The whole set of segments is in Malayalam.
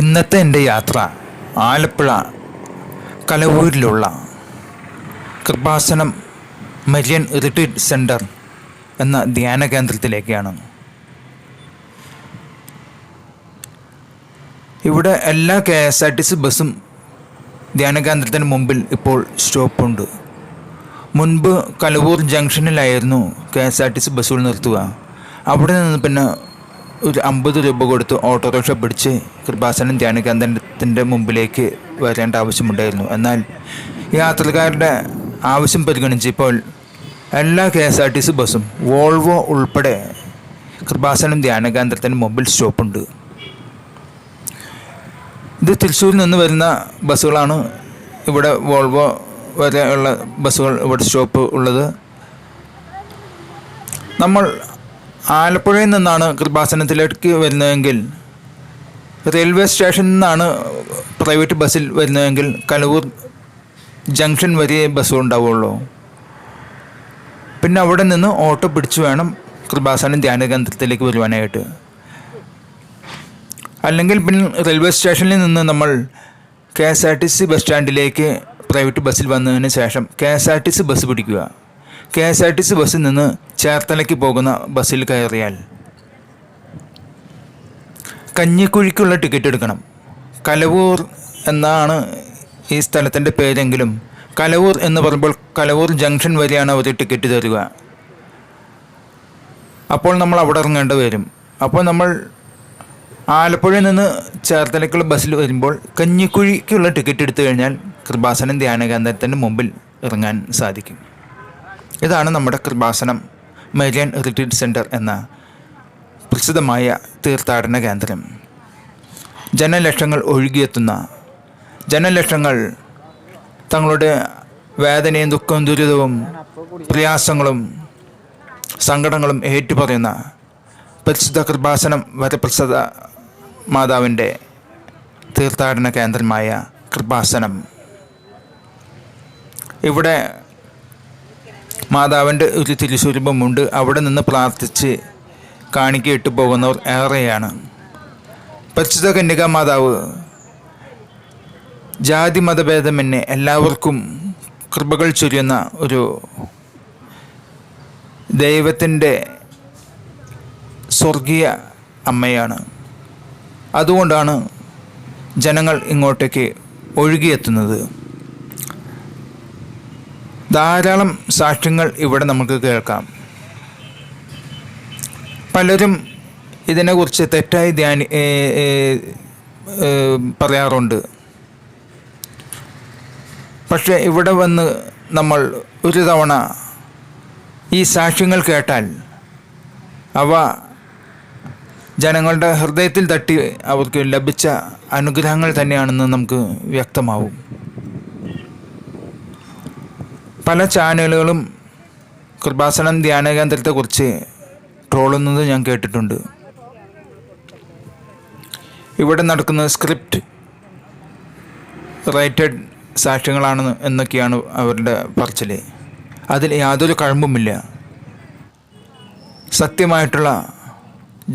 ഇന്നത്തെ എന്റെ യാത്ര ആലപ്പുഴ കലവൂരിലുള്ള കൃപാസനം മരിയൻ റിട്രീറ്റ് സെന്റർ എന്ന ധ്യാന കേന്ദ്രത്തിലേക്കാണ്. ഇവിടെ എല്ലാ K S R T C ബസ്സും ധ്യാന കേന്ദ്രത്തിന് മുമ്പിൽ ഇപ്പോൾ സ്റ്റോപ്പുണ്ട്. മുൻപ് Kalavoor ജംഗ്ഷനിലായിരുന്നു K S R T C ബസ്സുകൾ നിർത്തുക. അവിടെ നിന്ന് പിന്നെ ഒരു അമ്പത് രൂപ കൊടുത്ത് ഓട്ടോറിക്ഷ പിടിച്ച് കൃപാസനം ധ്യാന കേന്ദ്രത്തിന്റെ മുമ്പിലേക്ക് വരേണ്ട ആവശ്യമുണ്ടായിരുന്നു. എന്നാൽ യാത്രക്കാരുടെ ആവശ്യം പരിഗണിച്ച് ഇപ്പോൾ എല്ലാ K S R T C ബസ്സും വോൾവോ ഉൾപ്പെടെ കൃപാസനം ധ്യാന കേന്ദ്രത്തിന് മുമ്പിൽ സ്റ്റോപ്പുണ്ട്. ഇത് തൃശ്ശൂരിൽ നിന്ന് വരുന്ന ബസ്സുകളാണ്. ഇവിടെ വോൾവോ വരെയുള്ള ബസ്സുകൾ ഇവിടെ സ്റ്റോപ്പ് ഉള്ളത്. നമ്മൾ ആലപ്പുഴയിൽ നിന്നാണ് കൃപാസനത്തിലേക്ക് വരുന്നതെങ്കിൽ റെയിൽവേ സ്റ്റേഷനിൽ നിന്നാണ് പ്രൈവറ്റ് ബസ്സിൽ വരുന്നതെങ്കിൽ കലവൂർ ജംഗ്ഷൻ വരെ ബസ്സും ഉണ്ടാവുള്ളൂ. പിന്നെ അവിടെ നിന്ന് ഓട്ടോ പിടിച്ചു വേണം കൃപാസനം ധ്യാന കേന്ദ്രത്തിലേക്ക് വരുവാനായിട്ട്. അല്ലെങ്കിൽ പിന്നെ റെയിൽവേ സ്റ്റേഷനിൽ നിന്ന് നമ്മൾ K S R T C bus സ്റ്റാൻഡിലേക്ക് private ബസ്സിൽ വന്നതിന് ശേഷം K S R T C bus പിടിക്കുക. K S R T C ബസ്സിൽ നിന്ന് ചേർത്തലയ്ക്ക് പോകുന്ന ബസ്സിൽ കയറിയാൽ കഞ്ഞിക്കുഴിക്കുള്ള ടിക്കറ്റ് എടുക്കണം. കലവൂർ എന്നാണ് ഈ സ്ഥലത്തിന്റെ പേരെങ്കിലും കലവൂർ എന്ന് പറയുമ്പോൾ കലവൂർ ജംഗ്ഷൻ വരെയാണ് അവർ ടിക്കറ്റ് തരിക. അപ്പോൾ നമ്മൾ അവിടെ ഇറങ്ങേണ്ടി വരും. അപ്പോൾ നമ്മൾ ആലപ്പുഴയിൽ നിന്ന് ചേർത്തലയ്ക്കുള്ള ബസ്സിൽ വരുമ്പോൾ കഞ്ഞിക്കുഴിക്കുള്ള ടിക്കറ്റ് എടുത്തു കഴിഞ്ഞാൽ കൃപാസനം ധ്യാന കേന്ദ്രത്തിന്റെ മുമ്പിൽ ഇറങ്ങാൻ സാധിക്കും. ഇതാണ് നമ്മുടെ കൃപാസനം മെരിയൻ റിട്രീറ്റ് സെന്റർ എന്ന പ്രസിദ്ധമായ തീർത്ഥാടന കേന്ദ്രം. ജനലക്ഷങ്ങൾ ഒഴുകിയെത്തുന്ന ജനലക്ഷങ്ങൾ തങ്ങളുടെ വേദനയും ദുഃഖവും ദുരിതവും പ്രയാസങ്ങളും സങ്കടങ്ങളും ഏറ്റുപറയുന്ന പ്രസിദ്ധ കൃപാസനം വരപ്രസദ മാതാവിന്റെ തീർത്ഥാടന കേന്ദ്രമായ കൃപാസനം. ഇവിടെ മാതാവിന്റെ ഒരു തിരുസ്വരൂപമുണ്ട് അവിടെ നിന്ന് പ്രാർത്ഥിച്ച് കാണിക്കയിട്ട് പോകുന്നവർ ഏറെയാണ്. പരിശുദ്ധ കന്യക മാതാവ് ജാതി മതഭേദമെന്നെ എല്ലാവർക്കും കൃപകൾ ചൊരിയുന്ന ഒരു ദൈവത്തിന്റെ സ്വർഗീയ അമ്മയാണ്. അതുകൊണ്ടാണ് ജനങ്ങൾ ഇങ്ങോട്ടേക്ക് ഒഴുകിയെത്തുന്നത്. ധാരാളം സാക്ഷ്യങ്ങൾ ഇവിടെ നമുക്ക് കേൾക്കാം. പലരും ഇതിനെക്കുറിച്ച് തെറ്റായി ധ്യാനി പറയാറുണ്ട്. പക്ഷേ ഇവിടെ വന്ന് നമ്മൾ ഒരു തവണ ഈ സാക്ഷ്യങ്ങൾ കേട്ടാൽ അവ ജനങ്ങളുടെ ഹൃദയത്തിൽ തട്ടി അവർക്ക് ലഭിച്ച അനുഗ്രഹങ്ങൾ തന്നെയാണെന്ന് നമുക്ക് വ്യക്തമാവും. പല ചാനലുകളും കൃപാസനം ധ്യാന കേന്ദ്രത്തെക്കുറിച്ച് ട്രോളുന്നത് ഞാൻ കേട്ടിട്ടുണ്ട്. ഇവിടെ നടക്കുന്ന സ്ക്രിപ്റ്റ് റൈറ്റഡ് സാക്ഷ്യങ്ങളാണ് എന്നൊക്കെയാണ് അവരുടെ പറച്ചിൽ അതിൽ യാതൊരു കഴമ്പുമില്ല. സത്യമായിട്ടുള്ള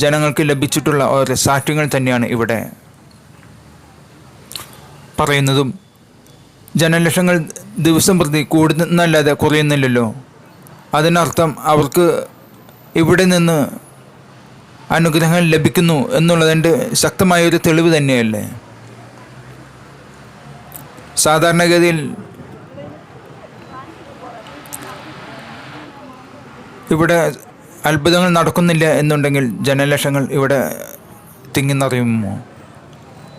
ജനങ്ങൾക്ക് ലഭിച്ചിട്ടുള്ള ഓരോ സാക്ഷ്യങ്ങൾ തന്നെയാണ് ഇവിടെ പറയുന്നതും ജനലക്ഷങ്ങൾ ദിവസം പ്രതി കൂടുന്നല്ലാതെ കുറയുന്നില്ലല്ലോ. അതിനർത്ഥം അവർക്ക് ഇവിടെ നിന്ന് അനുഗ്രഹങ്ങൾ ലഭിക്കുന്നു എന്നുള്ളതിന്റെ ശക്തമായൊരു തെളിവ് തന്നെയല്ലേ? സാധാരണഗതിയിൽ ഇവിടെ അത്ഭുതങ്ങൾ നടക്കുന്നില്ല എന്നുണ്ടെങ്കിൽ ജനലക്ഷങ്ങൾ ഇവിടെ തിങ്ങിന്നറിയുമോ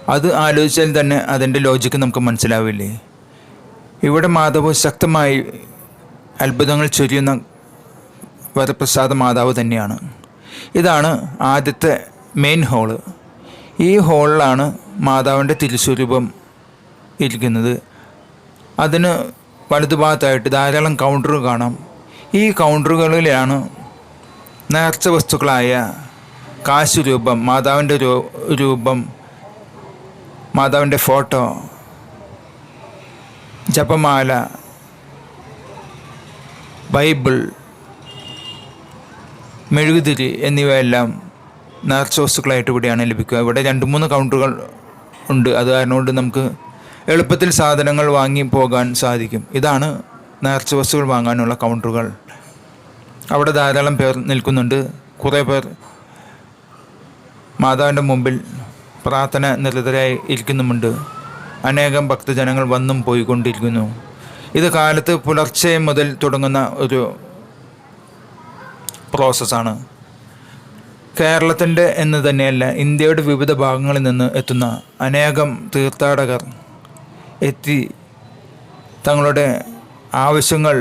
അത് ആലോചിച്ചാൽ തന്നെ അതിന്റെ ലോജിക്ക് നമുക്ക് മനസ്സിലാവില്ലേ? ഇവിടെ മാധവ് ശക്തമായി അത്ഭുതങ്ങൾ ചൊരിയുന്ന വരപ്രസാദ മാതാവ് തന്നെയാണ്. ഇതാണ് ആദ്യത്തെ മെയിൻ ഹോൾ ഈ ഹോളിലാണ് മാതാവിന്റെ തിരുസ്വരൂപം ഇരിക്കുന്നത്. അതിന് വലതുഭാഗത്തായിട്ട് ധാരാളം കൗണ്ടറുകൾ കാണാം. ഈ കൗണ്ടറുകളിലാണ് നേർച്ച വസ്തുക്കളായ കാശ് രൂപം മാതാവിന്റെ രൂപം മാതാവിന്റെ ഫോട്ടോ ജപമാല ബൈബിൾ മെഴുകുതിരി എന്നിവയെല്ലാം നേർച്ച വസ്തുക്കളായിട്ട് ഇവിടെയാണ് ലഭിക്കുക. ഇവിടെ രണ്ട് മൂന്ന് കൗണ്ടറുകൾ ഉണ്ട്. അത് കാരണം നമുക്ക് എളുപ്പത്തിൽ സാധനങ്ങൾ വാങ്ങി പോകാൻ സാധിക്കും. ഇതാണ് നേർച്ച വസ്തുക്കൾ വാങ്ങാനുള്ള കൗണ്ടറുകൾ അവിടെ ധാരാളം പേർ നിൽക്കുന്നുണ്ട്. കുറേ പേർ മാതാവിന്റെ മുമ്പിൽ പ്രാർത്ഥന നിരതരായി ഇരിക്കുന്നുമുണ്ട്. അനേകം ഭക്തജനങ്ങൾ വന്നും പോയിക്കൊണ്ടിരിക്കുന്നു. ഇത് കാലത്ത് പുലർച്ചെ മുതൽ തുടങ്ങുന്ന ഒരു പ്രോസസ്സാണ്. കേരളത്തിന്റെ എന്ന് തന്നെയല്ല ഇന്ത്യയുടെ വിവിധ ഭാഗങ്ങളിൽ നിന്ന് എത്തുന്ന അനേകം തീർത്ഥാടകർ എത്തി തങ്ങളുടെ ആവശ്യങ്ങൾ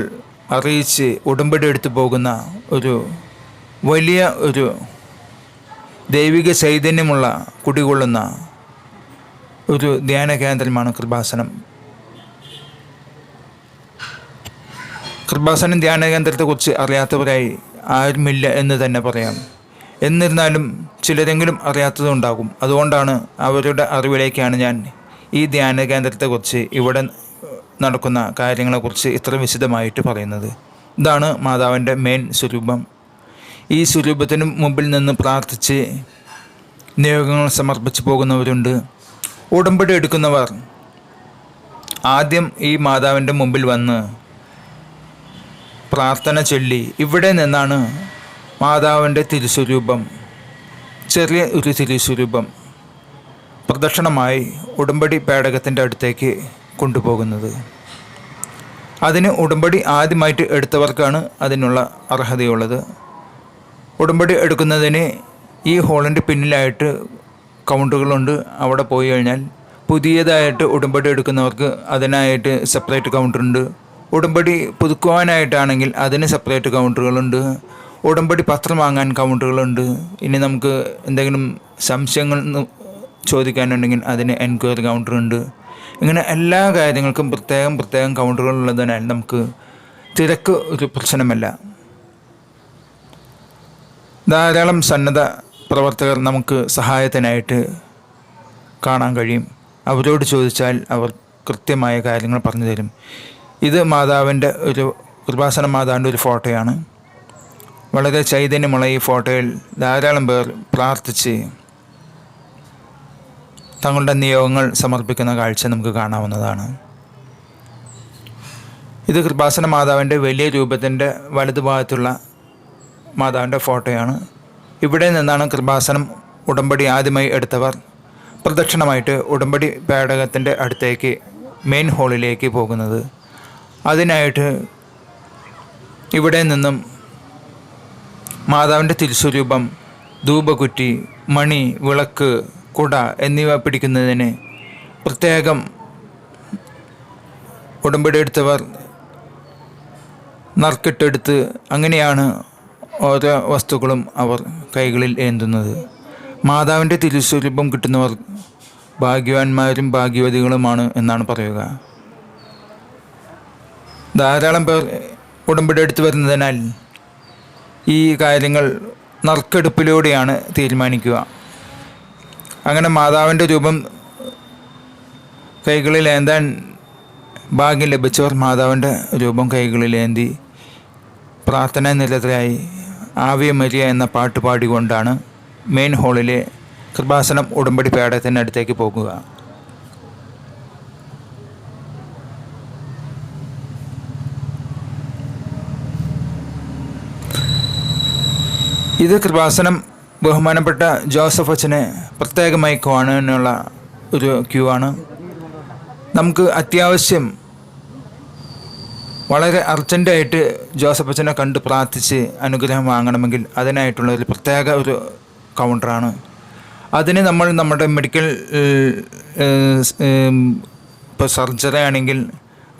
അറിയിച്ച് ഉടമ്പടി എടുത്തു പോകുന്ന ഒരു വലിയ ഒരു ദൈവിക ചൈതന്യമുള്ള കുടികൊള്ളുന്ന ഒരു ധ്യാന കേന്ദ്രമാണ് കൃപാസനം. കൃപാസനം ധ്യാന കേന്ദ്രത്തെക്കുറിച്ച് അറിയാത്തവരായി ആരുമില്ല എന്ന് തന്നെ പറയാം. എന്നിരുന്നാലും ചിലരെങ്കിലും അറിയാത്തതുണ്ടാകും. അതുകൊണ്ടാണ് അവരുടെ അറിവിലേക്കാണ് ഞാൻ ഈ ധ്യാന കേന്ദ്രത്തെക്കുറിച്ച് ഇവിടെ നടക്കുന്ന കാര്യങ്ങളെക്കുറിച്ച് ഇത്ര വിശദമായിട്ട് പറയുന്നത്. ഇതാണ് മാതാവിന്റെ മെയിൻ സ്വരൂപം. ഈ സ്വരൂപത്തിന് മുമ്പിൽ നിന്ന് പ്രാർത്ഥിച്ച് നിയോഗങ്ങൾ സമർപ്പിച്ചു പോകുന്നവരുണ്ട്. ഉടമ്പടി എടുക്കുന്നവർ. ആദ്യം ഈ മാതാവിന്റെ മുമ്പിൽ വന്ന് പ്രാർത്ഥന ചൊല്ലി. ഇവിടെ നിന്നാണ് മാതാവിന്റെ തിരുസ്വരൂപം ചെറിയ ഒരു തിരുസ്വരൂപം പ്രദക്ഷിണമായി ഉടമ്പടി പേടകത്തിന്റെ അടുത്തേക്ക് കൊണ്ടുപോകുന്നത്. അതിന് ഉടമ്പടി ആദ്യമായിട്ട് എടുത്തവർക്കാണ് അതിനുള്ള അർഹതയുള്ളത്. ഉടമ്പടി എടുക്കുന്നതിന് ഈ ഹോളിന്റെ പിന്നിലായിട്ട് കൗണ്ടറുകളുണ്ട് അവിടെ പോയി കഴിഞ്ഞാൽ പുതിയതായിട്ട് ഉടമ്പടി എടുക്കുന്നവർക്ക് അതിനായിട്ട് സെപ്പറേറ്റ് കൗണ്ടറുണ്ട് ഉടമ്പടി പുതുക്കുവാനായിട്ടാണെങ്കിൽ അതിന് സെപ്പറേറ്റ് കൗണ്ടറുകളുണ്ട് ഉടമ്പടി പത്രം വാങ്ങാൻ കൗണ്ടറുകളുണ്ട് ഇനി നമുക്ക് എന്തെങ്കിലും സംശയങ്ങൾ ചോദിക്കാനുണ്ടെങ്കിൽ അതിന് എൻക്വയറി കൗണ്ടറുണ്ട് ഇങ്ങനെ എല്ലാ കാര്യങ്ങൾക്കും പ്രത്യേകം പ്രത്യേകം കൗണ്ടറുകളുള്ളതിനാൽ നമുക്ക് തിരക്ക് ഒരു പ്രശ്നമല്ല. ധാരാളം സന്നദ്ധ പ്രവർത്തകർ നമുക്ക് സഹായത്തിനായിട്ട് കാണാൻ കഴിയും. അവരോട് ചോദിച്ചാൽ അവർ കൃത്യമായ കാര്യങ്ങൾ പറഞ്ഞു തരും. ഇത് മാതാവിന്റെ ഒരു കൃപാസന മാതാവിന്റെ ഒരു ഫോട്ടോയാണ്. വളരെ ചൈതന്യമുള്ള ഈ ഫോട്ടോയിൽ ധാരാളം പേർ പ്രാർത്ഥിച്ച് തങ്ങളുടെ നിയോഗങ്ങൾ സമർപ്പിക്കുന്ന കാഴ്ച നമുക്ക് കാണാവുന്നതാണ്. ഇത് കൃപാസന മാതാവിന്റെ വലിയ രൂപത്തിന്റെ വലതുഭാഗത്തുള്ള മാതാവിന്റെ ഫോട്ടോയാണ്. ഇവിടെ നിന്നാണ് കൃപാസനം ഉടമ്പടി ആദ്യമായി എടുത്തവർ. പ്രദക്ഷിണമായിട്ട് ഉടമ്പടി പേടകത്തിന്റെ അടുത്തേക്ക് മെയിൻ ഹാളിലേക്ക് പോകുന്നത്. അതിനായിട്ട് ഇവിടെ നിന്നും മാതാവിന്റെ തിരുസ്വരൂപം ധൂപകുറ്റി മണി വിളക്ക് കുട എന്നിവ പിടിക്കുന്നതിന് പ്രത്യേകം ഉടമ്പടി എടുത്തവർ നറുക്കിട്ടെടുത്ത് അങ്ങനെയാണ് ഓരോ വസ്തുക്കളും അവർ കൈകളിൽ ഏന്തുന്നത്. മാതാവിന്റെ തിരുസ്വരൂപം കിട്ടുന്നവർ ഭാഗ്യവാന്മാരും ഭാഗ്യവതികളുമാണ് എന്നാണ് പറയുക. ധാരാളം പേർ ഉടമ്പടി എടുത്തു വരുന്നതിനാൽ ഈ കാര്യങ്ങൾ നറുക്കെടുപ്പിലൂടെയാണ് തീരുമാനിക്കുക. അങ്ങനെ മാതാവിന്റെ രൂപം കൈകളിൽ ഏന്താൻ ഭാഗ്യം ലഭിച്ചവർ മാതാവിന്റെ രൂപം കൈകളിൽ ഏന്തി പ്രാർത്ഥനാ നിരതരായി ആവിയ മരിയ എന്ന പാട്ട് പാടിക്കൊണ്ടാണ് മെയിൻ ഹാളിലെ കൃപാസനം ഉടമ്പടി പേടത്തിന്റെ അടുത്തേക്ക് പോകുക. ഇത് കൃപാസനം ബഹുമാനപ്പെട്ട ജോസഫ് അച്ഛനെ പ്രത്യേകമായി കാണാനുള്ള ഒരു ക്യൂ ആണ്. നമുക്ക് അത്യാവശ്യം വളരെ അർജന്റായിട്ട് ജോസഫ് അച്ഛനെ കണ്ട് പ്രാർത്ഥിച്ച് അനുഗ്രഹം വാങ്ങണമെങ്കിൽ അതിനായിട്ടുള്ള ഒരു പ്രത്യേക ഒരു കൗണ്ടറാണ് അതിന് നമ്മൾ നമ്മുടെ മെഡിക്കൽ ഇപ്പോൾ സർജറി ആണെങ്കിൽ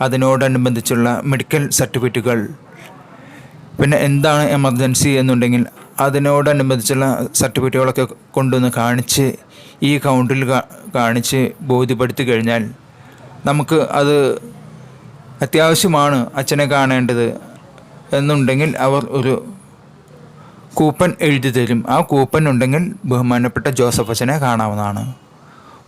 അതിനോടനുബന്ധിച്ചുള്ള മെഡിക്കൽ സർട്ടിഫിക്കറ്റുകൾ പിന്നെ എന്താണ് എമർജൻസി എന്നുണ്ടെങ്കിൽ അതിനോടനുബന്ധിച്ചുള്ള സർട്ടിഫിക്കറ്റുകളൊക്കെ കൊണ്ടുവന്ന് കാണിച്ച് ഈ കൗണ്ടിൽ കാണിച്ച് ബോധ്യപ്പെടുത്തി കഴിഞ്ഞാൽ നമുക്ക് അത് അത്യാവശ്യമാണ് അച്ഛനെ കാണേണ്ടത് എന്നുണ്ടെങ്കിൽ അവർ ഒരു കൂപ്പൺ എഴുതി തരും. ആ കൂപ്പൺ ഉണ്ടെങ്കിൽ ബഹുമാനപ്പെട്ട ജോസഫ് അച്ഛനെ കാണാവുന്നതാണ്.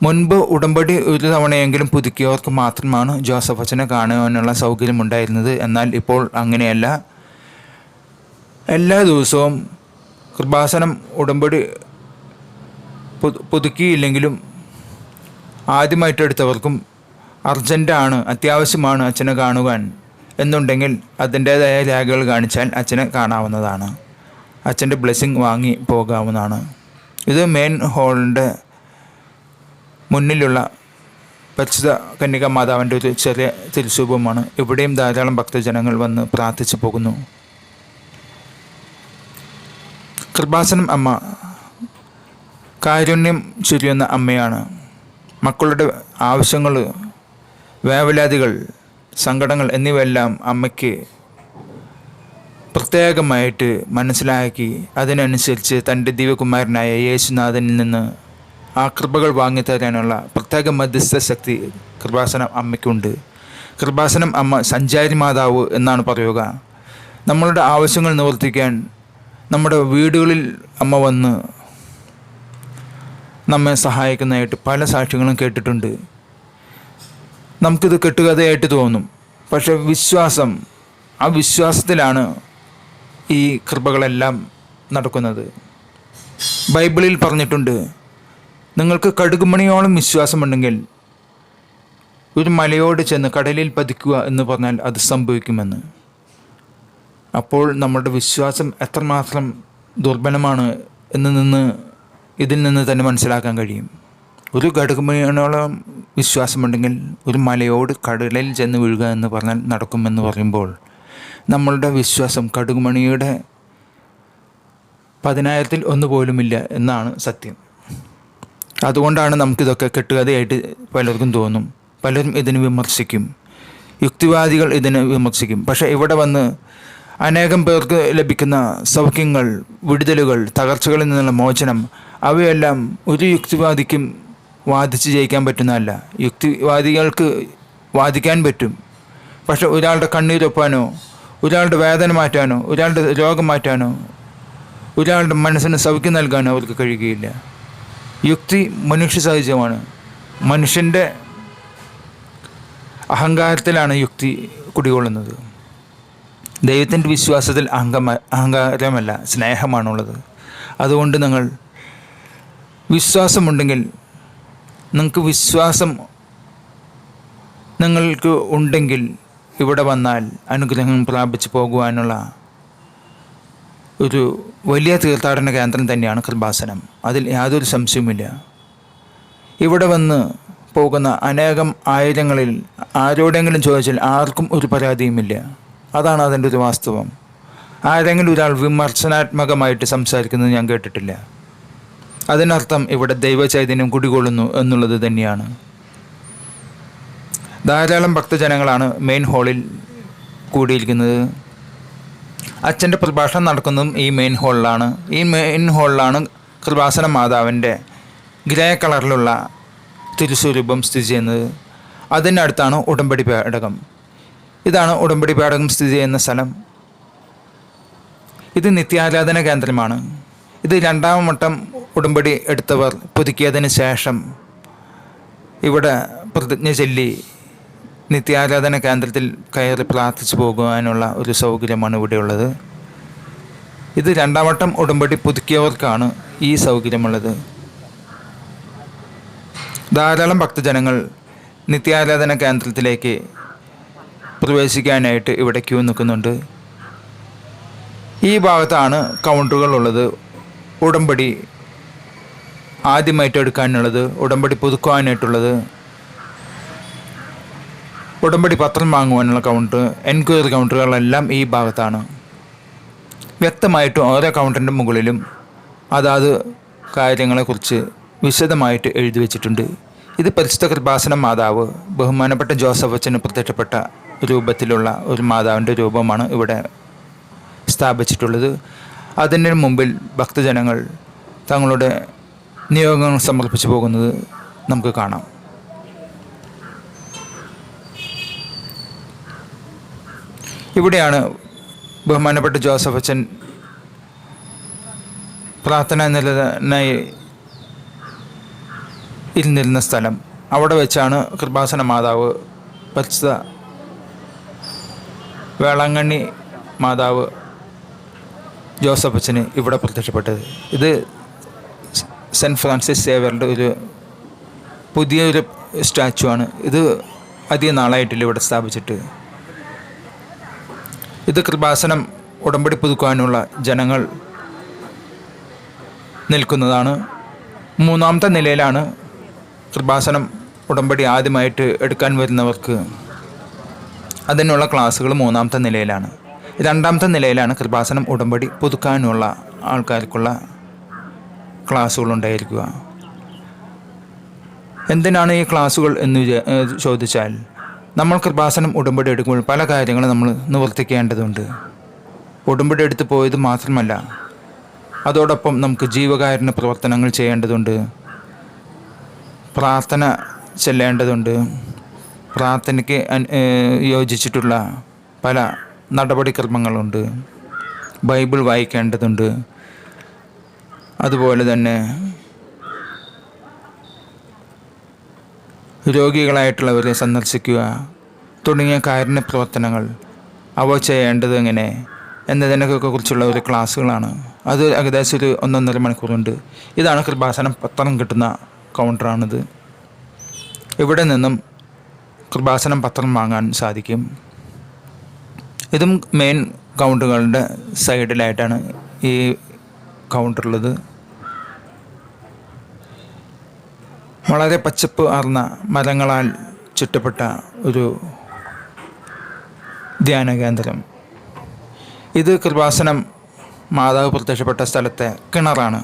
മുൻപ് ഉടമ്പടി ഒരു തവണയെങ്കിലും പുതുക്കിയവർക്ക് മാത്രമാണ് ജോസഫ് അച്ഛനെ കാണുവാനുള്ള സൗകര്യം ഉണ്ടായിരുന്നത് എന്നാൽ ഇപ്പോൾ അങ്ങനെയല്ല. എല്ലാ ദിവസവും കൃപാസനം ഉടമ്പടി പുതു- പുതുക്കിയില്ലെങ്കിലും ആദ്യമായിട്ട് അർജന്റാണ് അത്യാവശ്യമാണ് അച്ഛനെ കാണുവാൻ എന്നുണ്ടെങ്കിൽ അതിന്റേതായ രേഖകൾ കാണിച്ചാൽ അച്ഛനെ കാണാവുന്നതാണ്. അച്ഛന്റെ ബ്ലെസ്സിങ് വാങ്ങി പോകാവുന്നതാണ്. ഇത് മെയിൻ ഹോളിന്റെ മുന്നിലുള്ള പരിശുദ്ധ കന്യക മാതാവിന്റെ ഒരു ചെറിയ തിരുസൂപമാണ് ഇവിടെയും ധാരാളം ഭക്തജനങ്ങൾ വന്ന് പ്രാർത്ഥിച്ചു പോകുന്നു. കൃപാസനം അമ്മ കാരുണ്യം ചുരിയുന്ന അമ്മയാണ്. മക്കളുടെ ആവശ്യങ്ങൾ വേവലാതികൾ സങ്കടങ്ങൾ എന്നിവയെല്ലാം അമ്മയ്ക്ക് പ്രത്യേകമായിട്ട് മനസ്സിലാക്കി. അതിനനുസരിച്ച് തന്റെ ദിവ്യകുമാരനായ യേശുനാഥനിൽ നിന്ന് ആ കൃപകൾ വാങ്ങിത്തരാനുള്ള പ്രത്യേക മധ്യസ്ഥ ശക്തി കൃപാസനം അമ്മയ്ക്കുണ്ട്. കൃപാസനം അമ്മ സഞ്ചാരി മാതാവ് എന്നാണ് പറയുക. നമ്മളുടെ ആവശ്യങ്ങൾ നിവർത്തിക്കാൻ നമ്മുടെ വീടുകളിൽ അമ്മ വന്ന് നമ്മെ സഹായിക്കുന്നതായിട്ട് പല സാക്ഷ്യങ്ങളും കേട്ടിട്ടുണ്ട്. നമുക്കിത് കെട്ടുകഥയായിട്ട് തോന്നും. പക്ഷെ വിശ്വാസം ആ വിശ്വാസത്തിലാണ് ഈ കൃപകളെല്ലാം നടക്കുന്നത്. ബൈബിളിൽ പറഞ്ഞിട്ടുണ്ട് നിങ്ങൾക്ക് കടുകുമണിയോളം വിശ്വാസമുണ്ടെങ്കിൽ ഒരു മലയോട് ചെന്ന് കടലിൽ പതിക്കുക എന്ന് പറഞ്ഞാൽ അത് സംഭവിക്കുമെന്ന്. അപ്പോൾ നമ്മുടെ വിശ്വാസം എത്രമാത്രം ദുർബലമാണ് എന്ന് നിന്ന് ഇതിൽ നിന്ന് തന്നെ മനസ്സിലാക്കാൻ കഴിയും. ഒരു ഘടകമണിയോളം വിശ്വാസമുണ്ടെങ്കിൽ ഒരു മലയോട് കടലിൽ ചെന്ന് വീഴുക എന്ന് പറഞ്ഞാൽ നടക്കുമെന്ന് പറയുമ്പോൾ നമ്മളുടെ വിശ്വാസം കടുകുമണിയുടെ പതിനായിരത്തിൽ ഒന്ന് പോലുമില്ല എന്നാണ് സത്യം. അതുകൊണ്ടാണ് നമുക്കിതൊക്കെ കെട്ടുകഥയായിട്ട് പലർക്കും തോന്നും. പലരും ഇതിനെ വിമർശിക്കും. യുക്തിവാദികൾ ഇതിനെ വിമർശിക്കും. പക്ഷേ ഇവിടെ വന്ന് അനേകം പേർക്ക് ലഭിക്കുന്ന സൗഖ്യങ്ങൾ വിടുതലുകൾ തകർച്ചകളിൽ നിന്നുള്ള മോചനം അവയെല്ലാം ഒരു യുക്തിവാദിക്കും വാദിച്ച് ജയിക്കാൻ പറ്റുന്നതല്ല. യുക്തിവാദികൾക്ക് വാദിക്കാൻ പറ്റും. പക്ഷെ ഒരാളുടെ കണ്ണീരൊപ്പാനോ ഒരാളുടെ വേദന മാറ്റാനോ ഒരാളുടെ രോഗം മാറ്റാനോ ഒരാളുടെ മനസ്സിന് സൗഖ്യം നൽകാനോ അവർക്ക് കഴിയുകയില്ല. യുക്തി മനുഷ്യ സഹജമാണ്. മനുഷ്യന്റെ അഹങ്കാരത്തിലാണ് യുക്തി കുടികൊള്ളുന്നത്. ദൈവത്തിന്റെ വിശ്വാസത്തിൽ അഹങ്ക അഹങ്കാരമല്ല സ്നേഹമാണുള്ളത്. അതുകൊണ്ട് നിങ്ങൾ വിശ്വാസമുണ്ടെങ്കിൽ നിങ്ങൾക്ക് വിശ്വാസം നിങ്ങൾക്ക് ഉണ്ടെങ്കിൽ ഇവിടെ വന്നാൽ അനുഗ്രഹം പ്രാപിച്ചു പോകുവാനുള്ള ഒരു വലിയ തീർത്ഥാടന കേന്ദ്രം തന്നെയാണ് കൃപാസനം. അതിൽ യാതൊരു സംശയവുമില്ല. ഇവിടെ വന്ന് പോകുന്ന അനേകം ആയിരങ്ങളിൽ ആരോടെങ്കിലും ചോദിച്ചാൽ ആർക്കും ഒരു പരാതിയുമില്ല. അതാണ് അതിന്റെ ഒരു വാസ്തവം. ആരെങ്കിലും ഒരാൾ വിമർശനാത്മകമായിട്ട് സംസാരിക്കുന്നത് ഞാൻ കേട്ടിട്ടില്ല. അതിനർത്ഥം ഇവിടെ ദൈവചൈതന്യം കുടികൊള്ളുന്നു എന്നുള്ളത് തന്നെയാണ്. ധാരാളം ഭക്തജനങ്ങളാണ് മെയിൻ ഹാളിൽ കൂടിയിരിക്കുന്നത്. അച്ഛന്റെ പ്രഭാഷണം നടക്കുന്നതും ഈ മെയിൻ ഹാളിലാണ് ഈ മെയിൻ ഹാളിലാണ് കൃപാസന മാതാവിന്റെ ഗ്രേ കളറിലുള്ള തിരുസ്വരൂപം സ്ഥിതി ചെയ്യുന്നത്. അതിനടുത്താണ് ഉടമ്പടി പേടകം. ഇതാണ് ഉടമ്പടി പേടകം സ്ഥിതി ചെയ്യുന്ന സ്ഥലം. ഇത് നിത്യാരാധന കേന്ദ്രമാണ്. ഇത് രണ്ടാം വട്ടം ഉടമ്പടി എടുത്തവർ പുതുക്കിയതിന് ശേഷം ഇവിടെ പ്രതിജ്ഞ ചൊല്ലി നിത്യാരാധന കേന്ദ്രത്തിൽ കയറി പ്രാർത്ഥിച്ചു പോകുവാനുള്ള ഒരു സൗകര്യമാണ് ഇവിടെയുള്ളത്. ഇത് രണ്ടാം ഉടമ്പടി പുതുക്കിയവർക്കാണ് ഈ സൗകര്യമുള്ളത്. ധാരാളം ഭക്തജനങ്ങൾ നിത്യാരാധന കേന്ദ്രത്തിലേക്ക് പ്രവേശിക്കാനായിട്ട് ഇവിടെ ക്യൂ നിൽക്കുന്നുണ്ട്. ഈ ഭാഗത്താണ് കൗണ്ടറുകൾ ഉള്ളത്. ഉടമ്പടി ആദ്യമായിട്ട് എടുക്കാനുള്ളത് ഉടമ്പടി പുതുക്കുവാനായിട്ടുള്ളത് ഉടമ്പടി പത്രം വാങ്ങുവാനുള്ള കൗണ്ടർ എൻക്വയറി കൗണ്ടറുകളെല്ലാം ഈ ഭാഗത്താണ്. വ്യക്തമായിട്ടും ഓരോ കൗണ്ടറിന്റെ മുകളിലും അതാത് കാര്യങ്ങളെക്കുറിച്ച് വിശദമായിട്ട് എഴുതി വെച്ചിട്ടുണ്ട്. ഇത് പരിശുദ്ധ കൃപാസന മാതാവ് ബഹുമാനപ്പെട്ട ജോസഫ് അച്ഛന് പ്രത്യക്ഷപ്പെട്ട രൂപത്തിലുള്ള ഒരു മാതാവിന്റെ രൂപമാണ് ഇവിടെ സ്ഥാപിച്ചിട്ടുള്ളത്. അതിന് മുമ്പിൽ ഭക്തജനങ്ങൾ തങ്ങളുടെ നിയോഗങ്ങൾ സമർപ്പിച്ചു പോകുന്നത് നമുക്ക് കാണാം. ഇവിടെയാണ് ബഹുമാനപ്പെട്ട ജോസഫ് അച്ഛൻ പ്രാർത്ഥന നിലനായി ഇരുന്നിരുന്ന സ്ഥലം. അവിടെ വെച്ചാണ് കൃപാസന മാതാവ് പരിശുദ്ധ വേളാങ്കണ്ണി മാതാവ് ജോസഫ് അച്ഛന് ഇവിടെ പ്രത്യക്ഷപ്പെട്ടത്. ഇത് സെന്റ് ഫ്രാൻസിസ് സേവറിന്റെ ഒരു പുതിയൊരു സ്റ്റാച്ചു ആണ് ഇത് അധികം നാളായിട്ടില്ല ഇവിടെ സ്ഥാപിച്ചിട്ട്. ഇത് കൃപാസനം ഉടമ്പടി പുതുക്കുവാനുള്ള ജനങ്ങൾ നിൽക്കുന്നതാണ്. മൂന്നാമത്തെ നിലയിലാണ് കൃപാസനം ഉടമ്പടി ആദ്യമായിട്ട് എടുക്കാൻ വരുന്നവർക്ക് അതിനുള്ള ക്ലാസ്സുകൾ മൂന്നാമത്തെ നിലയിലാണ്. രണ്ടാമത്തെ നിലയിലാണ് കൃപാസനം ഉടമ്പടി പുതുക്കാനുള്ള ആൾക്കാർക്കുള്ള ക്ലാസ്സുകൾ ഉണ്ടായിരിക്കുക എന്തിനാണ് ഈ ക്ലാസ്സുകൾ എന്ന് ചോദിച്ചാൽ നമ്മൾ കൃപാസനം ഉടമ്പടി എടുക്കുമ്പോൾ പല കാര്യങ്ങളും നമ്മൾ നിവർത്തിക്കേണ്ടതുണ്ട്. ഉടമ്പടി എടുത്ത് പോയത് മാത്രമല്ല അതോടൊപ്പം നമുക്ക് ജീവകാരുണ്യ പ്രവർത്തനങ്ങൾ ചെയ്യേണ്ടതുണ്ട്. പ്രാർത്ഥന ചെല്ലേണ്ടതുണ്ട്. പ്രാർത്ഥനയ്ക്ക് യോജിച്ചിട്ടുള്ള പല നടപടിക്രമങ്ങളുണ്ട്. ബൈബിൾ വായിക്കേണ്ടതുണ്ട്. അതുപോലെ തന്നെ രോഗികളായിട്ടുള്ളവരെ സന്ദർശിക്കുക തുടങ്ങിയ കാരുണ്യ പ്രവർത്തനങ്ങൾ അവ ചെയ്യേണ്ടത് എങ്ങനെ എന്നതിനൊക്കെ കുറിച്ചുള്ള ഒരു ക്ലാസ്സുകളാണ്. അത് ഏകദേശം ഒരു ഒന്നൊന്നര മണിക്കൂറുണ്ട്. ഇതാണ് കൃപാസനം പത്രം കിട്ടുന്ന കൗണ്ടറാണിത്. ഇവിടെ നിന്നും കൃപാസനം പത്രം വാങ്ങാൻ സാധിക്കും. ഇതും മെയിൻ കൗണ്ടറുകളുടെ സൈഡിലായിട്ടാണ് ഈ കൗണ്ടറുള്ളത്. വളരെ പച്ചപ്പ് ആർന്ന മരങ്ങളാൽ ചുറ്റപ്പെട്ട ഒരു ധ്യാന കേന്ദ്രം ഇത് കൃപാസനം മാതാവ് പ്രത്യക്ഷപ്പെട്ട സ്ഥലത്തെ കിണറാണ്.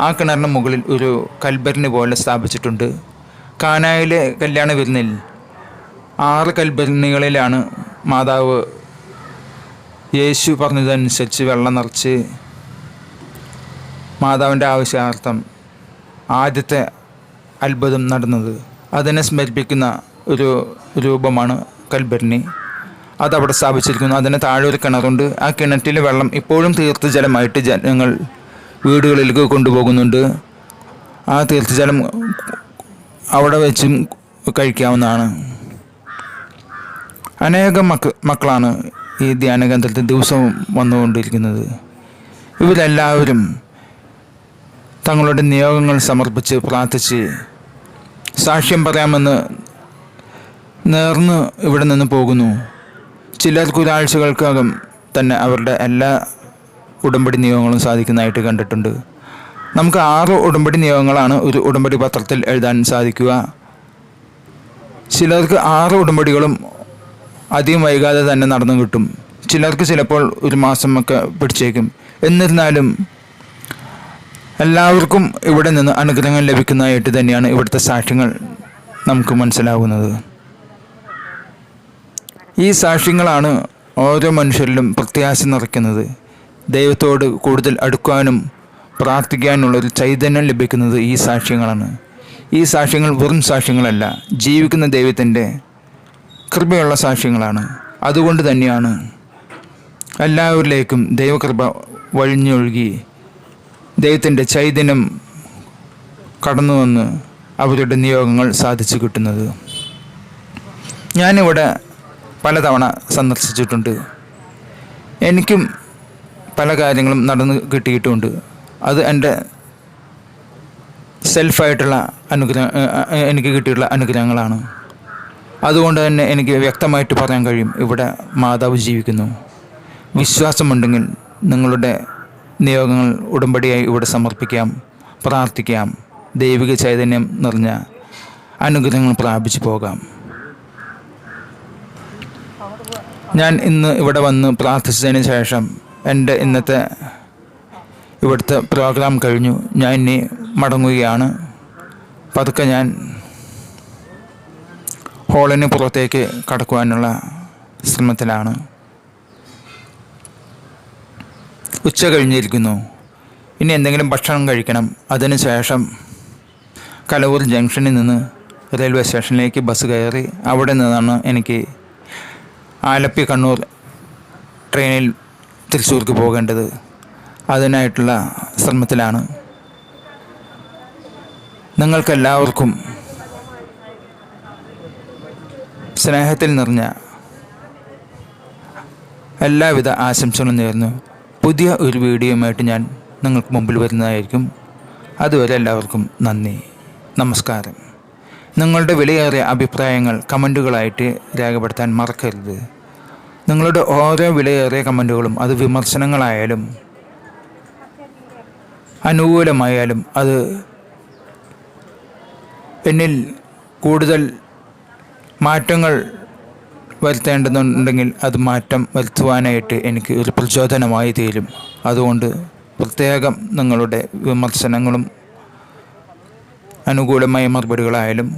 ആ കിണറിന് മുകളിൽ ഒരു കൽബരിന് പോലെ സ്ഥാപിച്ചിട്ടുണ്ട്. കാനായിലെ കല്യാണ വിരുന്നിൽ ആറ് കൽബരിണികളിലാണ് മാതാവ് യേശു പറഞ്ഞതനുസരിച്ച് വെള്ളം നിറച്ച് മാതാവിന്റെ ആവശ്യാർത്ഥം ആദ്യത്തെ അത്ഭുതം നടന്നത്. അതിനെ സ്മരിപ്പിക്കുന്ന ഒരു രൂപമാണ് കൽബരണി അതവിടെ സ്ഥാപിച്ചിരിക്കുന്നു. അതിന് താഴെ ഒരു കിണറുണ്ട്. ആ കിണറ്റിലെ വെള്ളം ഇപ്പോഴും തീർത്ഥജലമായിട്ട് ജനങ്ങൾ വീടുകളിലേക്ക് കൊണ്ടുപോകുന്നുണ്ട്. ആ തീർത്ഥജലം അവിടെ വെച്ചും കഴിക്കാവുന്നതാണ്. അനേകം മക്ക മക്കളാണ് ഈ ധ്യാന കേന്ദ്രത്തിൽ ദിവസവും വന്നുകൊണ്ടിരിക്കുന്നത്. ഇവരെല്ലാവരും തങ്ങളുടെ നിയോഗങ്ങൾ സമർപ്പിച്ച് പ്രാർത്ഥിച്ച് സാക്ഷ്യം പറയാമെന്ന് നേർന്ന് ഇവിടെ നിന്ന് പോകുന്നു. ചിലർ കുരാഴ്ചകൾക്കകം തന്നെ അവരുടെ എല്ലാ ഉടമ്പടി നിയമങ്ങളും സാധിക്കുന്നതായിട്ട് കണ്ടിട്ടുണ്ട്. നമുക്ക് ആറ് ഉടമ്പടി നിയമങ്ങളാണ് ഒരു ഉടമ്പടി പത്രത്തിൽ എഴുതാൻ സാധിക്കുക. ചിലർക്ക് ആറ് ഉടമ്പടികളും അധികം വൈകാതെ തന്നെ നടന്നു കിട്ടും. ചിലർക്ക് ചിലപ്പോൾ ഒരു മാസമൊക്കെ പിടിച്ചേക്കും. എന്നിരുന്നാലും എല്ലാവർക്കും ഇവിടെ നിന്ന് അനുഗ്രഹങ്ങൾ ലഭിക്കുന്നതായിട്ട് തന്നെയാണ് ഇവിടുത്തെ സാക്ഷ്യങ്ങൾ നമുക്ക് മനസ്സിലാകുന്നത് ഈ സാക്ഷ്യങ്ങളാണ് ഓരോ മനുഷ്യരിലും പ്രത്യാശ നിറയ്ക്കുന്നത്. ദൈവത്തോട് കൂടുതൽ അടുക്കാനും പ്രാർത്ഥിക്കാനുള്ളൊരു ചൈതന്യം ലഭിക്കുന്നത് ഈ സാക്ഷ്യങ്ങളാണ്. ഈ സാക്ഷ്യങ്ങൾ വെറും സാക്ഷ്യങ്ങളല്ല ജീവിക്കുന്ന ദൈവത്തിന്റെ കൃപയുള്ള സാക്ഷ്യങ്ങളാണ്. അതുകൊണ്ട് തന്നെയാണ് എല്ലാവരിലേക്കും ദൈവകൃപ വഴിഞ്ഞൊഴുകി ദൈവത്തിന്റെ ചൈതന്യം കടന്നു വന്ന് അവരുടെ നിയോഗങ്ങൾ സാധിച്ചു കിട്ടുന്നത്. ഞാനിവിടെ പലതവണ സന്ദർശിച്ചിട്ടുണ്ട്. എനിക്കും പല കാര്യങ്ങളും നടന്ന് കിട്ടിയിട്ടുമുണ്ട് അത് എന്റെ സെൽഫായിട്ടുള്ള അനുഗ്രഹ എനിക്ക് കിട്ടിയിട്ടുള്ള അനുഗ്രഹങ്ങളാണ്. അതുകൊണ്ട് തന്നെ എനിക്ക് വ്യക്തമായിട്ട് പറയാൻ കഴിയും ഇവിടെ മാതാവ് ജീവിക്കുന്നു. വിശ്വാസമുണ്ടെങ്കിൽ നിങ്ങളുടെ നിയോഗങ്ങൾ ഉടമ്പടിയായി ഇവിടെ സമർപ്പിക്കാം പ്രാർത്ഥിക്കാം ദൈവിക ചൈതന്യം നിറഞ്ഞ അനുഗ്രഹങ്ങൾ പ്രാപിച്ചു പോകാം. ഞാൻ ഇന്ന് ഇവിടെ വന്ന് പ്രാർത്ഥിച്ചതിന് ശേഷം എന്റെ ഇന്നത്തെ ഇവിടുത്തെ പ്രോഗ്രാം കഴിഞ്ഞു. ഞാൻ ഇനി മടങ്ങുകയാണ്. പതുക്കെ ഞാൻ ഹോളിന് പുറത്തേക്ക് കടക്കുവാനുള്ള ശ്രമത്തിലാണ്. ഉച്ച കഴിഞ്ഞിരിക്കുന്നു. ഇനി എന്തെങ്കിലും ഭക്ഷണം കഴിക്കണം. അതിന് ശേഷം കലവൂർ ജംഗ്ഷനിൽ നിന്ന് റെയിൽവേ സ്റ്റേഷനിലേക്ക് ബസ് കയറി അവിടെ നിന്നാണ് എനിക്ക് ആലപ്പി കണ്ണൂർ ട്രെയിനിൽ തൃശ്ശൂർക്ക് പോകേണ്ടത്. അതിനായിട്ടുള്ള ശ്രമത്തിലാണ്. നിങ്ങൾക്കെല്ലാവർക്കും സ്നേഹത്തിൽ നിറഞ്ഞ എല്ലാവിധ ആശംസകളും നേർന്നു പുതിയ ഒരു വീഡിയോയുമായിട്ട് ഞാൻ നിങ്ങൾക്ക് മുമ്പിൽ വരുന്നതായിരിക്കും. അതുവരെ എല്ലാവർക്കും നന്ദി. നമസ്കാരം. നിങ്ങളുടെ വിലയേറിയ അഭിപ്രായങ്ങൾ കമന്റുകളായിട്ട് രേഖപ്പെടുത്താൻ മറക്കരുത്. നിങ്ങളുടെ ഓരോ വിലയേറിയ കമന്റുകളും അത് വിമർശനങ്ങളായാലും അനുകൂലമായാലും അത് എന്നിൽ കൂടുതൽ മാറ്റങ്ങൾ വരുത്തേണ്ടതുണ്ടെങ്കിൽ അത് മാറ്റം വരുത്തുവാനായിട്ട് എനിക്ക് ഒരു പ്രചോദനമായി തീരും. അതുകൊണ്ട് പ്രത്യേകം നിങ്ങളുടെ വിമർശനങ്ങളും അനുകൂലമായ മറുപടികളായാലും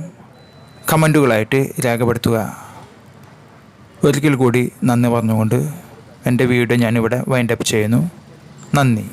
കമന്റുകളായിട്ട് രേഖപ്പെടുത്തുക. ഒരിക്കൽ കൂടി നന്ദി പറഞ്ഞുകൊണ്ട് എന്റെ വീഡിയോ ഞാനിവിടെ വൈൻഡപ്പ് ചെയ്യുന്നു. നന്ദി.